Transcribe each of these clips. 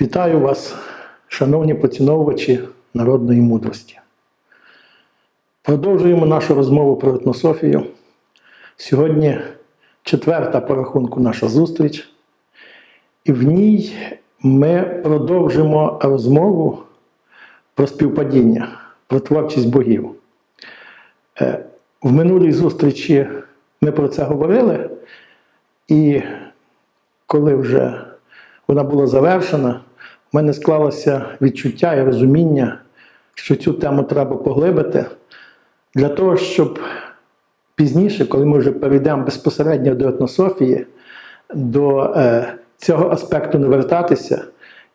Вітаю вас, шановні поціновувачі народної мудрості. Продовжуємо нашу розмову про етнософію. Сьогодні четверта по рахунку наша зустріч, і в ній ми продовжимо розмову про співпадіння, про творчість богів. Е, В минулій зустрічі ми про це говорили, і коли вже вона була завершена, в мене склалося відчуття і розуміння, що цю тему треба поглибити для того, щоб пізніше, коли ми вже перейдемо безпосередньо до етнософії, до е, цього аспекту не вертатися,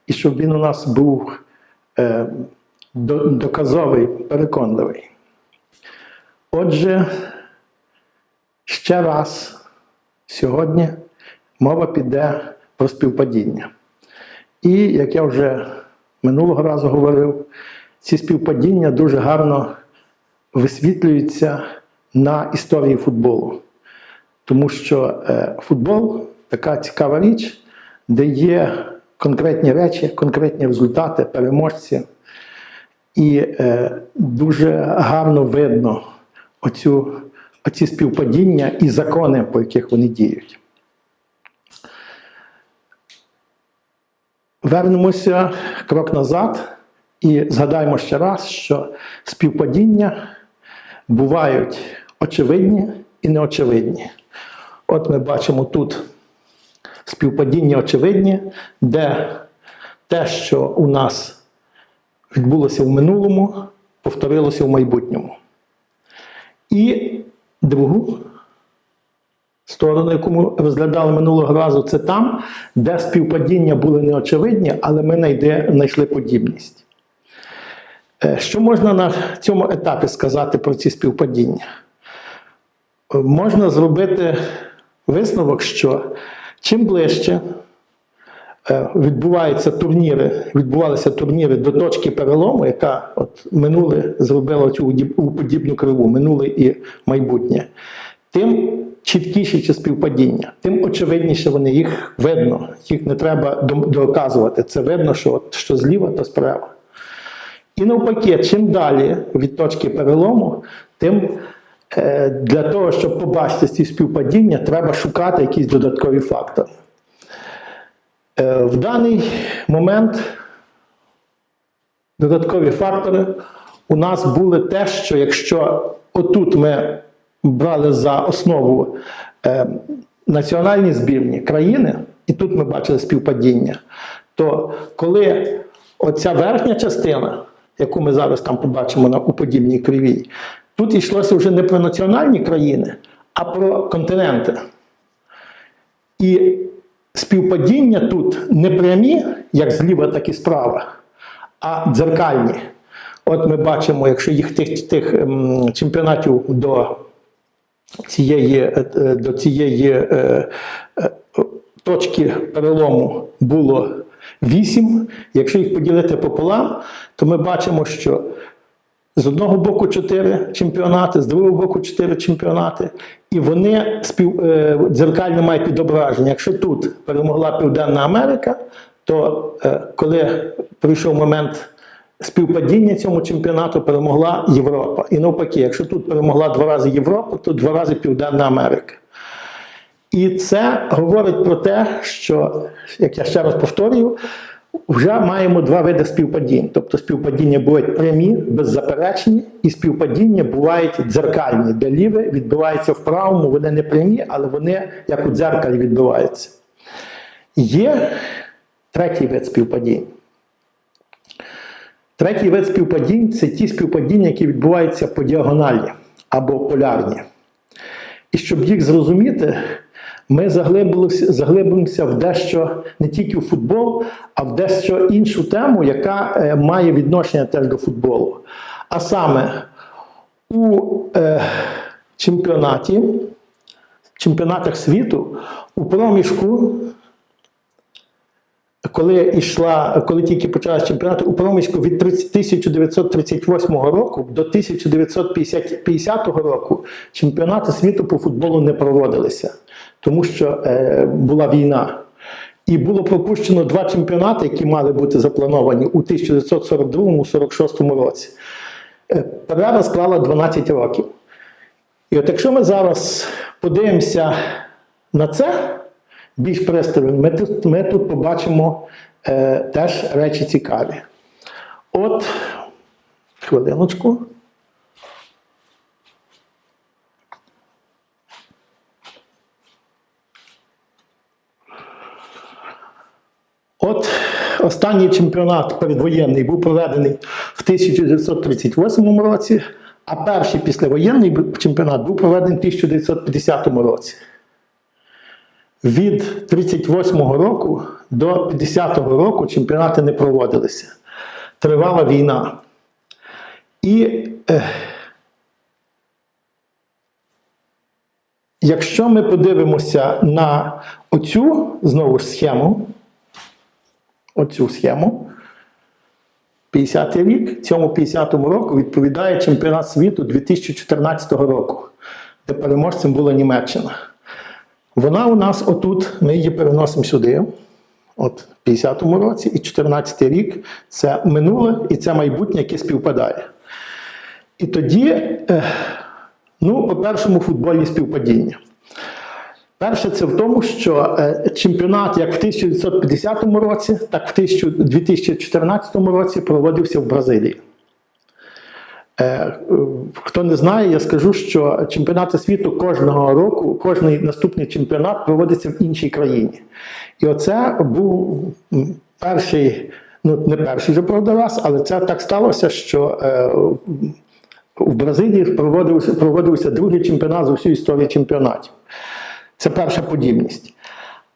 і щоб він у нас був е, доказовий, переконливий. Отже, ще раз сьогодні мова піде про співпадіння. І, як я вже минулого разу говорив, ці співпадіння дуже гарно висвітлюються на історії футболу. Тому що е, футбол така цікава річ, де є конкретні речі, конкретні результати, переможці. І е, дуже гарно видно оцю, оці співпадіння і закони, по яких вони діють. Вернемося крок назад і згадаємо ще раз, що співпадіння бувають очевидні і неочевидні. От ми бачимо тут співпадіння очевидні, де те, що у нас відбулося в минулому, повторилося в майбутньому. І другу сторону, яку ми розглядали минулого разу, це там, де співпадіння були неочевидні, але ми знайшли подібність. Е, Що можна на цьому етапі сказати про ці співпадіння? Е, Можна зробити висновок, що чим ближче е, відбуваються турніри, відбувалися турніри до точки перелому, яка от минуле зробила цю подібну криву, минуле і майбутнє, тим чіткіше ці співпадіння, тим очевидніше вони їх видно, їх не треба доказувати. Це видно, що, от, що зліва, то справа. І навпаки, чим далі від точки перелому, тим е, для того, щоб побачити ці співпадіння, треба шукати якісь додаткові фактори. Е, в даний момент додаткові фактори у нас були те, що якщо отут ми брали за основу е, національні збірні країни, і тут ми бачили співпадіння, то коли оця верхня частина, яку ми зараз там побачимо на, у подібній кривій, тут йшлося вже не про національні країни, а про континенти. І співпадіння тут не прямі, як зліва, так і справа, а дзеркальні. От ми бачимо, якщо їх тих, тих ем, чемпіонатів до цієї, е, е, до цієї е, точки перелому було 8, якщо їх поділити пополам, то ми бачимо, що з одного боку 4 чемпіонати, з другого боку 4 чемпіонати, і вони спів, дзеркально мають відображення. Якщо тут перемогла Південна Америка, то коли прийшов момент співпадіння цьому чемпіонату, перемогла Європа. І навпаки, якщо тут перемогла два рази Європа, то два рази Південна Америка. І це говорить про те, що, як я ще раз повторюю, вже маємо два види співпадінь. Тобто співпадіння бувають прямі, беззаперечні, і співпадіння бувають дзеркальні, де ліве відбувається в правому, вони не прямі, але вони як у дзеркалі відбуваються. Є третій вид співпадінь. Третій вид співпадінь це ті співпадіння, які відбуваються по діагоналі або полярні. І щоб їх зрозуміти, ми заглибимося в дещо не тільки в футбол, а в дещо іншу тему, яка е, має відношення теж до футболу. А саме у е, чемпіонаті, чемпіонатах світу у проміжку коли йшла, коли тільки почалася чемпіонат у проміжку від 30 1938 року до 1950 року чемпіонати світу по футболу не проводилися, тому що е, була війна. І було пропущено два чемпіонати, які мали бути заплановані у 1942-46 році. Е, Перерва склала 12 років. І от якщо ми зараз подивимося на це більш пристально, ми тут, ми тут побачимо е, теж речі цікаві. От, хвилиночку. От останній чемпіонат передвоєнний був проведений в 1938 році, а перший післявоєнний чемпіонат був проведений в 1950 році. Від 1938 року до 50 року чемпіонати не проводилися. Тривала війна. І е, якщо ми подивимося на оцю знову ж схему, оцю схему. 50 рік, цьому 50-му року відповідає чемпіонат світу 2014 року, де переможцем була Німеччина. Вона у нас отут, ми її переносимо сюди, от в 50-му році, і 14 рік це минуле і це майбутнє, яке співпадає. І тоді, е, ну, по першому футбольні співпадіння. Перше, це в тому, що е, чемпіонат як в 1950 році, так в 2014 році проводився в Бразилії. Е, Хто не знає, я скажу, що чемпіонати світу кожного року, кожний наступний чемпіонат проводиться в іншій країні. І оце був перший, ну не перший вже правда раз, але це так сталося, що е, в Бразилії проводився, проводився другий чемпіонат за всю історію чемпіонатів. Це перша подібність.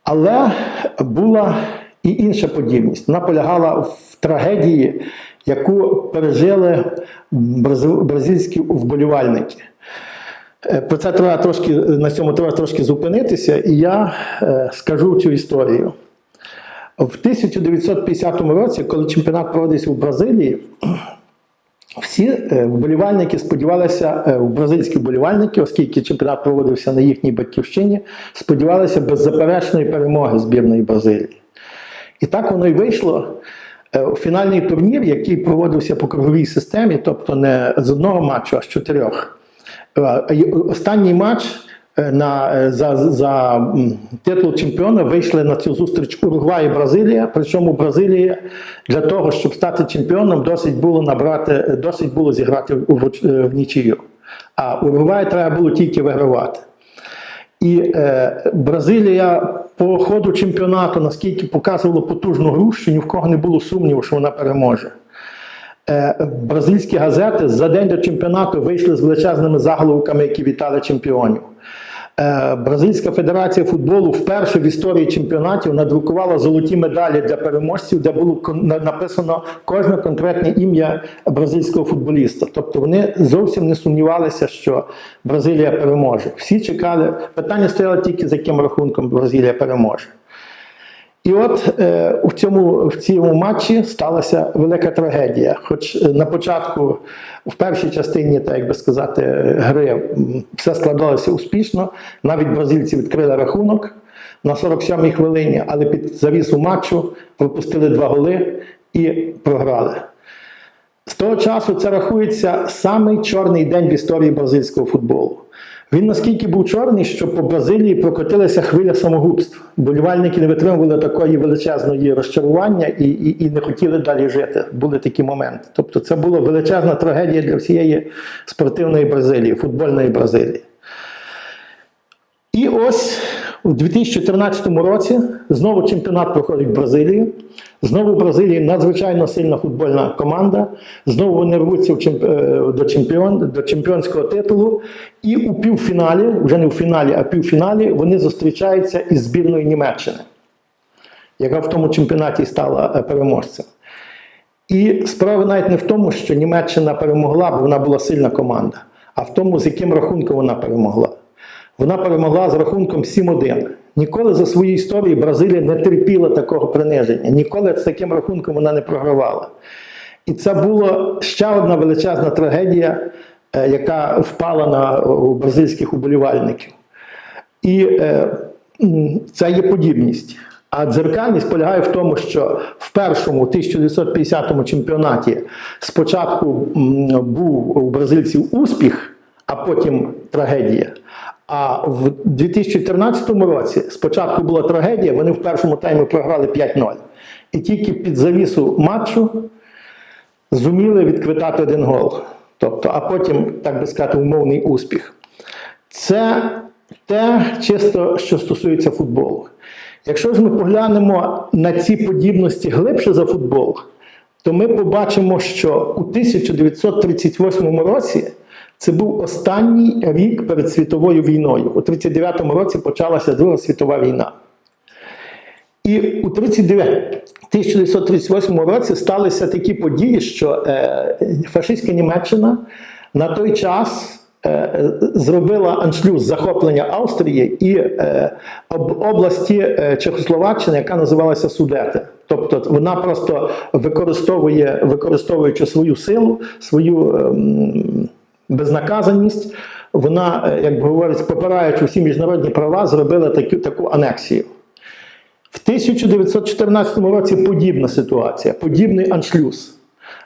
Але була і інша подібність. Вона полягала в трагедії, яку пережили бразильські вболівальники. Е, Про це треба трошки, на цьому треба трошки зупинитися, і я е, скажу цю історію. В 1950 році, коли чемпіонат проводився в Бразилії, всі е, вболівальники сподівалися, бразильські вболівальники, оскільки чемпіонат проводився на їхній батьківщині, сподівалися беззаперечної перемоги збірної Бразилії. І так воно й вийшло. Е, Фінальний турнір, який проводився по круговій системі, тобто не з одного матчу, а з чотирьох. Е, Останній матч е, на, за, за титул чемпіона вийшли на цю зустріч Уругвай і Бразилія. Причому Бразилія для того, щоб стати чемпіоном, досить було набрати, досить було зіграти в, в, в нічию. А Уругвай треба було тільки вигравати. І е, Бразилія по ходу чемпіонату, наскільки показувала потужну гру, що ні в кого не було сумніву, що вона переможе. Е, бразильські газети за день до чемпіонату вийшли з величезними заголовками, які вітали чемпіонів. Е, Бразильська федерація футболу вперше в історії чемпіонатів надрукувала золоті медалі для переможців, де було написано кожне конкретне ім'я бразильського футболіста. Тобто вони зовсім не сумнівалися, що Бразилія переможе. Всі чекали. Питання стояло тільки за яким рахунком Бразилія переможе. І от е, у цьому, в цьому матчі сталася велика трагедія. Хоч е, на початку, в першій частині, так би сказати, гри все складалося успішно. Навіть бразильці відкрили рахунок на 47-й хвилині, але під завісу матчу пропустили два голи і програли. З того часу це рахується самий чорний день в історії бразильського футболу. Він наскільки був чорний, що по Бразилії прокотилася хвиля самогубств. Болівальники не витримували такої величезної розчарування і, і, і не хотіли далі жити. Були такі моменти. Тобто це була величезна трагедія для всієї спортивної Бразилії, футбольної Бразилії. І ось у 2014 році знову чемпіонат проходить в Бразилії. Знову в Бразилії надзвичайно сильна футбольна команда. Знову вони рвуться е, до, чемпіон, до чемпіонського титулу. І у півфіналі, вже не в фіналі, а в півфіналі, вони зустрічаються із збірною Німеччини, яка в тому чемпіонаті стала е, переможцем. І справа навіть не в тому, що Німеччина перемогла, бо вона була сильна команда, а в тому, з яким рахунком вона перемогла. Вона перемогла з рахунком 7-1. Ніколи за свою історію Бразилія не терпіла такого приниження. Ніколи з таким рахунком вона не програвала. І це була ще одна величезна трагедія, е, яка впала на бразильських уболівальників. І е, це є подібність. А дзеркальність полягає в тому, що в першому 1950 чемпіонаті спочатку був у бразильців успіх, а потім трагедія. А в 2014 році спочатку була трагедія, вони в першому таймі програли 5-0. І тільки під завісу матчу зуміли відквитати один гол. Тобто, а потім, так би сказати, умовний успіх. Це те чисто, що стосується футболу. Якщо ж ми поглянемо на ці подібності глибше за футбол, то ми побачимо, що у 1938 році це був останній рік перед світовою війною. У 1939 році почалася Друга світова війна. І у 1938 році сталися такі події, що е, фашистська Німеччина на той час е, зробила аншлюз захоплення Австрії і е, об, області Чехословаччини, яка називалася Судети. Тобто вона просто використовує, використовуючи свою силу, свою ем, безнаказаність, вона, е, як говорить, попираючи всі міжнародні права, зробила таку, таку анексію. В 1914 році подібна ситуація, подібний аншлюз.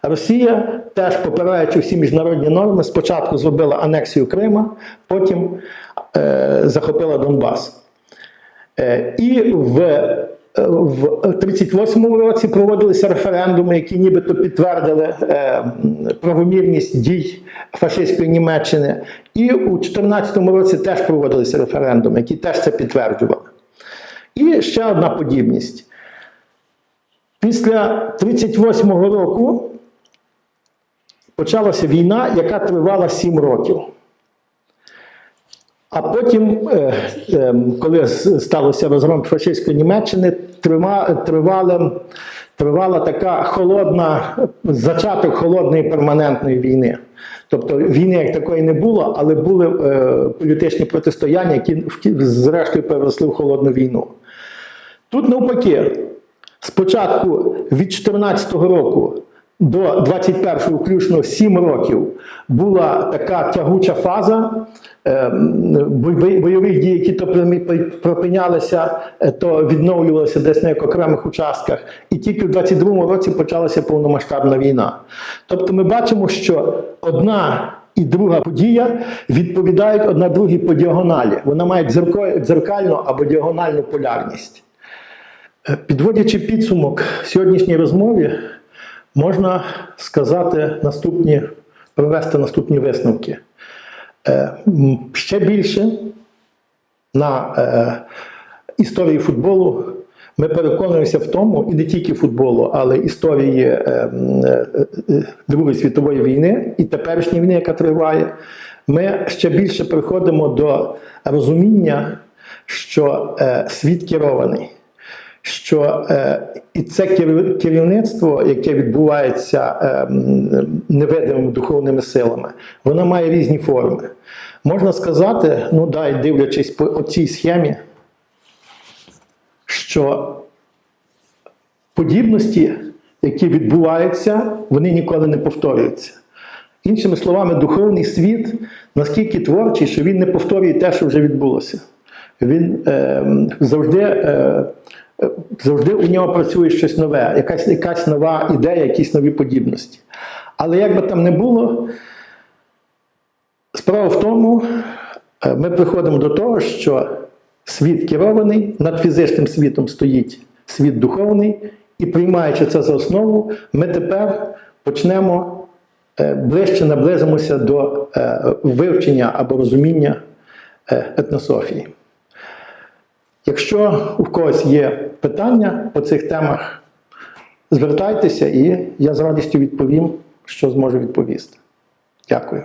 Росія, теж попираючи всі міжнародні норми, спочатку зробила анексію Крима, потім е, захопила Донбас. Е, і в, в 1938 році проводилися референдуми, які нібито підтвердили е, правомірність дій фашистської Німеччини. І у 2014 році теж проводилися референдуми, які теж це підтверджували. І ще одна подібність. Після 1938 року почалася війна, яка тривала 7 років. А потім, е, е, коли сталося розгром фашистської Німеччини, тривала, тривала така холодна, зачаток холодної перманентної війни. Тобто війни як такої не було, але були е, політичні протистояння, які зрештою переросли в холодну війну. Тут навпаки, спочатку від 2014 року до 21-го, включно 7 років, була така тягуча фаза е, бойових дій, які то припинялися, е, то відновлювалися десь на окремих участках. І тільки в 22-му році почалася повномасштабна війна. Тобто ми бачимо, що одна і друга подія відповідають одна другій по діагоналі. Вона має дзеркальну або діагональну полярність. Е, Підводячи підсумок сьогоднішній розмові, можна сказати наступні, провести наступні висновки. Е, Ще більше на е, історії футболу ми переконуємося в тому, і не тільки футболу, але історії е, Другої світової війни і теперішньої війни, яка триває. Ми ще більше приходимо до розуміння, що світ керований що е, і це керівництво, яке відбувається е, невидимими духовними силами, воно має різні форми. Можна сказати, ну дай, дивлячись по цій схемі, що подібності, які відбуваються, вони ніколи не повторюються. Іншими словами, духовний світ наскільки творчий, що він не повторює те, що вже відбулося. Він е, завжди, е, завжди у нього працює щось нове, якась, якась нова ідея, якісь нові подібності. Але як би там не було, справа в тому, е, ми приходимо до того, що світ керований, над фізичним світом стоїть світ духовний, і приймаючи це за основу, ми тепер почнемо е, ближче наблизимося до е, вивчення або розуміння етнософії. Якщо у когось є питання по цих темах, звертайтеся, і я з радістю відповім, що зможу відповісти. Дякую.